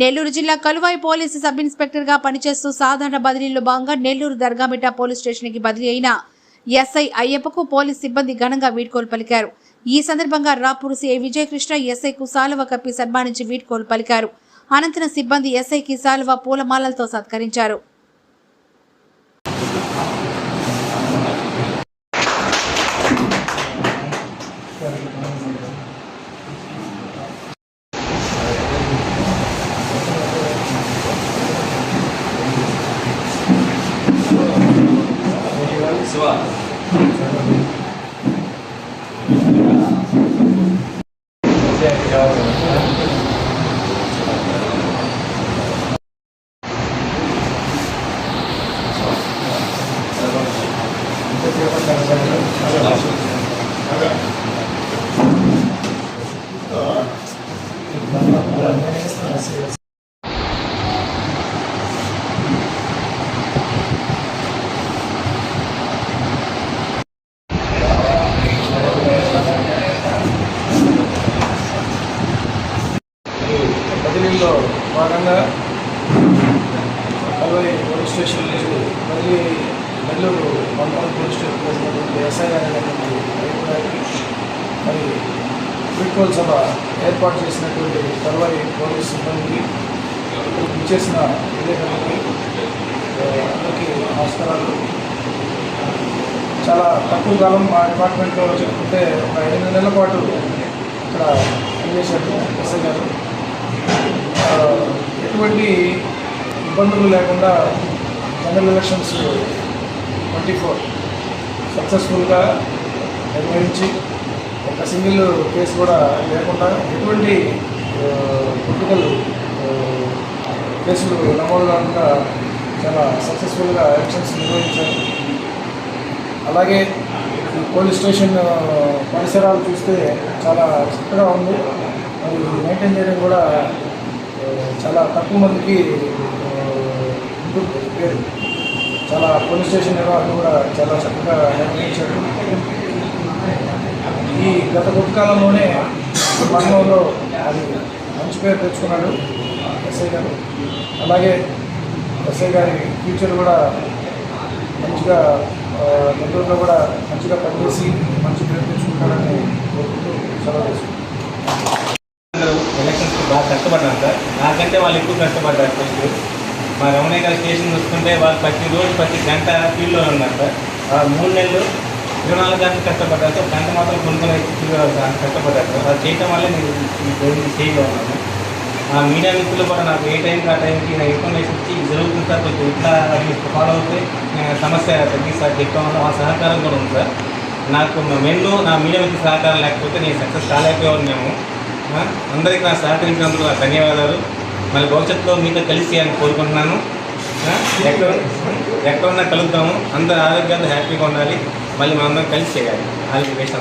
నెల్లూరు జిల్లా Kaluvai police sub ఇన్స్పెక్టర్గా పనిచేస్తూ సాధారణ బదిలీలో భాగంగా నెల్లూరు దర్గామిట పోలీస్ స్టేషన్కి బదిలీ అయిన ఎస్ఐ అయ్యప్పకు పోలీస్ సిబ్బంది ఘనంగా వీడ్కోలు పలికారు. ఈ సందర్భంగా రాపూరు సిఐ విజయకృష్ణ ఎస్ఐకు సాలువ కప్పి సన్మానించి వీడ్కోలు పలికారు. అనంతరం సిబ్బంది ఎస్ఐకి సాలువ పూలమాలలతో సత్కరించారు. Yeah, బదిలీలో భాగంగా అరవై పోలీస్ స్టేషన్ లేదు. మళ్ళీ నెల్లూరు మండలం పోలీస్ స్టేషన్ వచ్చినటువంటి ఎస్ఐ మరి వీడ్కోల్ సభ ఏర్పాటు చేసినటువంటి కల్వై పోలీస్ సిబ్బందికి ఇచ్చేసిన విలేకరులకి అందరికీ నమస్కారాలు. చాలా తక్కువ కాలం మా డిపార్ట్మెంట్లో చెప్పుకుంటే ఒక ఎనిమిది నెలల పాటు ఇక్కడ పనిచేశారు ఎస్ఐ గారు. ఎటువంటి ఇబ్బందులు లేకుండా జనరల్ ఎలక్షన్స్ ట్వంటీ ఫోర్ సక్సెస్ఫుల్గా నిర్వహించి ఒక సింగిల్ కేసు కూడా లేకుండా ఎటువంటి పొలిటికల్ కేసులు నమోదు కాకుండా చాలా సక్సెస్ఫుల్గా ఎలక్షన్స్ నిర్వహించారు. అలాగే పోలీస్ స్టేషన్ పరిసరాలు చూస్తే చాలా చక్కగా ఉంది. మరి మెయింటైన్ చేయడం కూడా చాలా తక్కువ మందికి పేరు. చాలా పోలీస్ స్టేషన్ నిర్వహణ కూడా చాలా చక్కగా నిర్వహించాడు ఈ గత కొద్దికాలంలోనే మండలంలో అది మంచి పేరు తెచ్చుకున్నాడు ఎస్ఐ గారు. అలాగే ఎస్ఐ గారి ఫ్యూచర్ కూడా మంచిగా నెల్లూరులో కూడా మంచిగా పనిచేసి మంచి పేరు సార్ వాళ్ళు ఎక్కువ కష్టపడ్డారు ఫస్ట్ మా రమణయ్య గారి స్టేషన్ చూసుకుంటే వాళ్ళు ప్రతి రోజు ప్రతి గంట ఫీల్డ్లో ఉన్నారు సార్. ఆ మూడు నెలలు ఇరవై నాలుగు గంటలు కష్టపడ్డారు సార్. గంట మాత్రం కొనుక్కునే సార్ కష్టపడ్డారు సార్. అది చేయటం వల్లే నేను ఈ రోజు స్టేజ్లో ఉన్నాను. ఆ మీడియా మిత్రులు కూడా నాకు ఏ టైంకి ఆ టైంకి నాకు ఇన్ఫర్మేషన్ ఇచ్చి జరుగుతుంది సార్ కొంచెం ఇట్లా అది ఫాలో అవుతే నేను సమస్య తగ్గిస్తారు చెప్తాం వల్ల వాళ్ళ సహకారం కూడా ఉంది సార్. నాకు మెన్ను నా మీడియా మిత్రుల సహకారం లేకపోతే నేను సక్సెస్ కాలేకపోయాను మేము. అందరికీ నా సహకరించినందుకు ధన్యవాదాలు. మళ్ళీ భవిష్యత్తులో మీతో కలిసి అని కోరుకుంటున్నాను. ఎక్కడ ఎక్కడ ఉన్నా కలుద్దాము. అందరు ఆరోగ్యంగా హ్యాపీగా ఉండాలి. మళ్ళీ మా అందరం కలిసి చేయాలి. అది విషయం